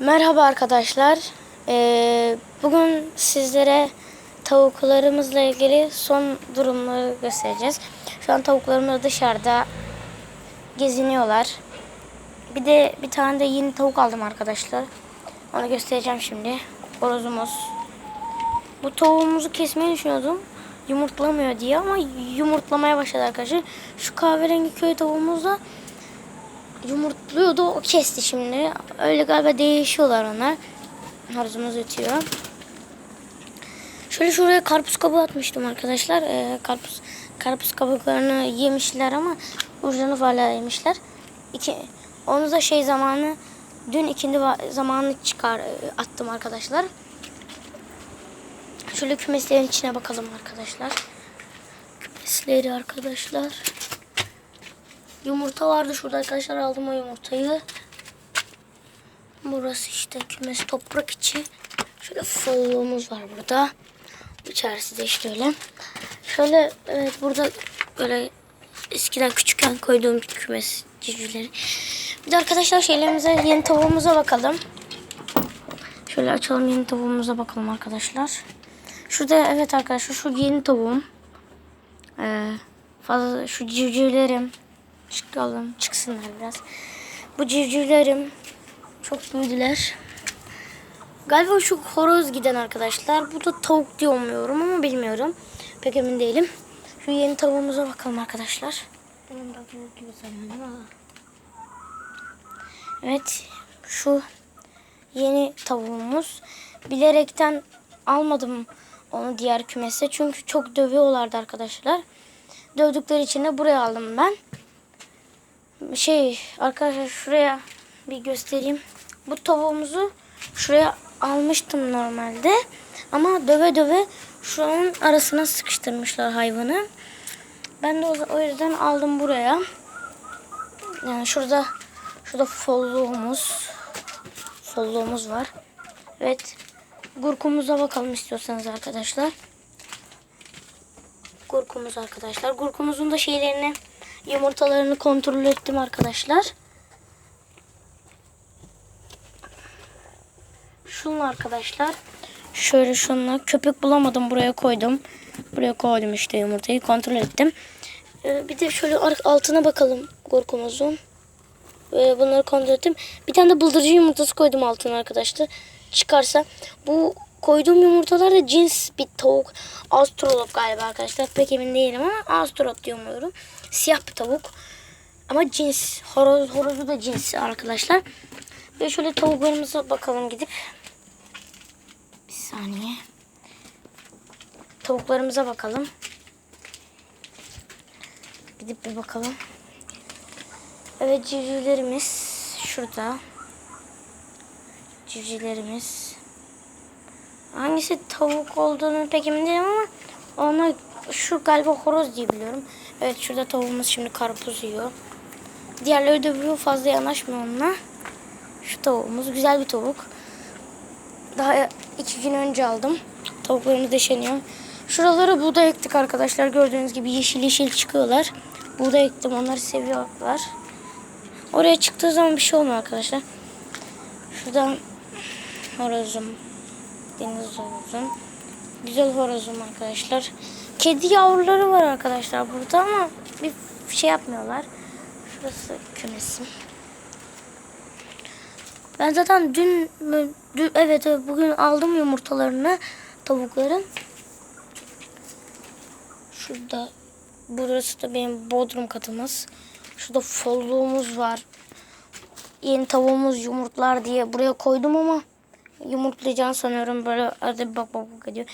Merhaba arkadaşlar. Ee, bugün sizlere tavuklarımızla ilgili son durumları göstereceğiz. Şu an tavuklarımız dışarıda geziniyorlar. Bir de bir tane de yeni tavuk aldım arkadaşlar. Onu göstereceğim şimdi. Horozumuz. Bu tavuğumuzu kesmeyi düşünüyordum. Yumurtlamıyor diye ama yumurtlamaya başladı arkadaşlar. Şu kahverengi köy tavuğumuz da yumurtluyordu. O kesti şimdi. Öyle galiba değişiyorlar onlar. Horozumuz ötüyor. Şöyle şuraya karpuz kabuğu atmıştım arkadaşlar. Ee, karpuz karpuz kabuklarını yemişler ama ucunu hala yemişler. İki, onu da şey zamanı dün ikindi zamanı çıkar e, attım arkadaşlar. Şöyle kümeslerin içine bakalım arkadaşlar. Kümesleri arkadaşlar. Yumurta vardı şurada arkadaşlar aldım o yumurtayı. Burası işte kümes toprak içi. Şöyle folluğumuz var burada. İçerisi de işte öyle. Şöyle evet burada böyle eskiden küçükken koyduğum kümes civcivleri. Bir de arkadaşlar şeylerimize yeni tavuğumuza bakalım. Şöyle açalım yeni tavuğumuza bakalım arkadaşlar. Şurada evet arkadaşlar şu yeni tavuğum. Ee, fazla şu civcivlerim çıkalım çıksınlar biraz. Bu civcivlerim çok büyüdüler. Galiba şu horoz giden arkadaşlar. Bu da tavuk diye umuyorum ama bilmiyorum. Pek emin değilim. Şu yeni tavuğumuza bakalım arkadaşlar. Da tavuk gibi sanıyorum ama. Evet şu yeni tavuğumuz. Bilerekten almadım onu diğer kümese. Çünkü çok dövüyorlardı arkadaşlar. Dövdükleri için de buraya aldım ben. Şey arkadaşlar şuraya bir göstereyim. Bu tavuğumuzu şuraya almıştım normalde. Ama döve döve şuranın arasına sıkıştırmışlar hayvanı. Ben de o, yüzden aldım buraya. Yani şurada şurada folluğumuz folluğumuz var. Evet. Gurkumuza bakalım istiyorsanız arkadaşlar. Gurkumuz arkadaşlar. Gurkumuzun da şeylerini yumurtalarını kontrol ettim arkadaşlar. Şunun arkadaşlar. Şöyle şunla köpük bulamadım buraya koydum. Buraya koydum işte yumurtayı kontrol ettim. Ee, bir de şöyle altına bakalım gurkumuzun. Böyle bunları kontrol ettim. Bir tane de bıldırcın yumurtası koydum altına arkadaşlar. Çıkarsa bu koyduğum yumurtalar da cins bir tavuk. Astrolop galiba arkadaşlar. Pek emin değilim ama astrolop diye umuyorum. Siyah bir tavuk. Ama cins. Horoz, horozu da cins arkadaşlar. Ve şöyle tavuklarımıza bakalım gidip. Bir saniye. Tavuklarımıza bakalım. Gidip bir bakalım. Evet civcivlerimiz şurada. Civcivlerimiz. Hangisi tavuk olduğunu pek emin değilim ama ona şu galiba horoz diye biliyorum. Evet şurada tavuğumuz şimdi karpuz yiyor. Diğerleri dövüyor fazla yanaşmıyor onunla. Şu tavuğumuz güzel bir tavuk. Daha iki gün önce aldım. Tavuklarımız deşeniyor. Şuralara buğday ektik arkadaşlar. Gördüğünüz gibi yeşil yeşil çıkıyorlar. Buğday ektim. Onları seviyorlar. Oraya çıktığı zaman bir şey olmuyor arkadaşlar. Şuradan horozum. Deniz horozum. Güzel horozum arkadaşlar. Kedi yavruları var arkadaşlar burada ama bir şey yapmıyorlar. Şurası kümesim. Ben zaten dün, dün evet evet, bugün aldım yumurtalarını tavukların. Şurada burası da benim bodrum katımız. Şurada folluğumuz var. Yeni tavuğumuz yumurtlar diye buraya koydum ama yumurtlayacağını sanıyorum. Böyle arada bir bak bak bak ediyor.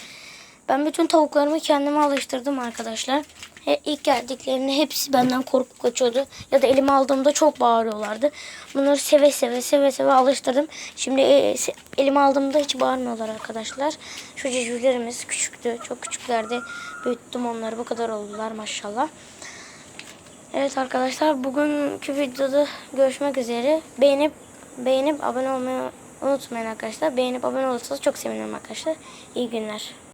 Ben bütün tavuklarımı kendime alıştırdım arkadaşlar. He, ilk geldiklerinde hepsi benden korkup kaçıyordu. Ya da elime aldığımda çok bağırıyorlardı. Bunları seve seve seve seve alıştırdım. Şimdi e, elime aldığımda hiç bağırmıyorlar arkadaşlar. Şu civcivlerimiz küçüktü. Çok küçüklerdi. Büyüttüm onları. Bu kadar oldular maşallah. Evet arkadaşlar bugünkü videoda görüşmek üzere. Beğenip beğenip abone olmayı unutmayın arkadaşlar. Beğenip abone olursanız çok sevinirim arkadaşlar. İyi günler.